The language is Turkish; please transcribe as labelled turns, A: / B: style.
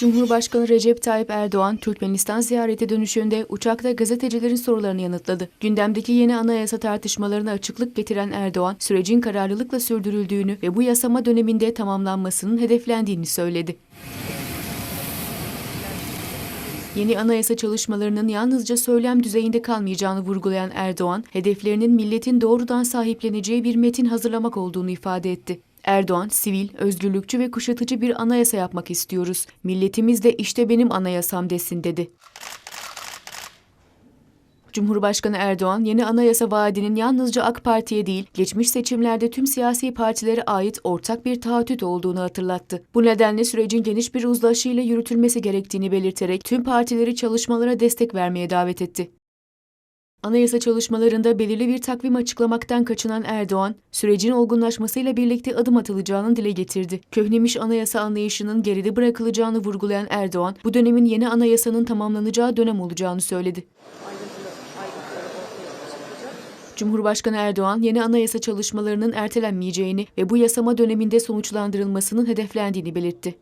A: Cumhurbaşkanı Recep Tayyip Erdoğan, Türkmenistan ziyareti dönüşünde uçakta gazetecilerin sorularını yanıtladı. Gündemdeki yeni anayasa tartışmalarına açıklık getiren Erdoğan, sürecin kararlılıkla sürdürüldüğünü ve bu yasama döneminde tamamlanmasının hedeflendiğini söyledi. Yeni anayasa çalışmalarının yalnızca söylem düzeyinde kalmayacağını vurgulayan Erdoğan, hedeflerinin milletin doğrudan sahipleneceği bir metin hazırlamak olduğunu ifade etti. Erdoğan, sivil, özgürlükçü ve kuşatıcı bir anayasa yapmak istiyoruz. Milletimiz de işte benim anayasam desin dedi. Cumhurbaşkanı Erdoğan, yeni anayasa vaadinin yalnızca AK Parti'ye değil, geçmiş seçimlerde tüm siyasi partilere ait ortak bir taahhüt olduğunu hatırlattı. Bu nedenle sürecin geniş bir uzlaşıyla yürütülmesi gerektiğini belirterek tüm partileri çalışmalara destek vermeye davet etti. Anayasa çalışmalarında belirli bir takvim açıklamaktan kaçınan Erdoğan, sürecin olgunlaşmasıyla birlikte adım atılacağını dile getirdi. Köhnemiş anayasa anlayışının geride bırakılacağını vurgulayan Erdoğan, bu dönemin yeni anayasanın tamamlanacağı dönem olacağını söyledi. Cumhurbaşkanı Erdoğan, yeni anayasa çalışmalarının ertelenmeyeceğini ve bu yasama döneminde sonuçlandırılmasının hedeflendiğini belirtti.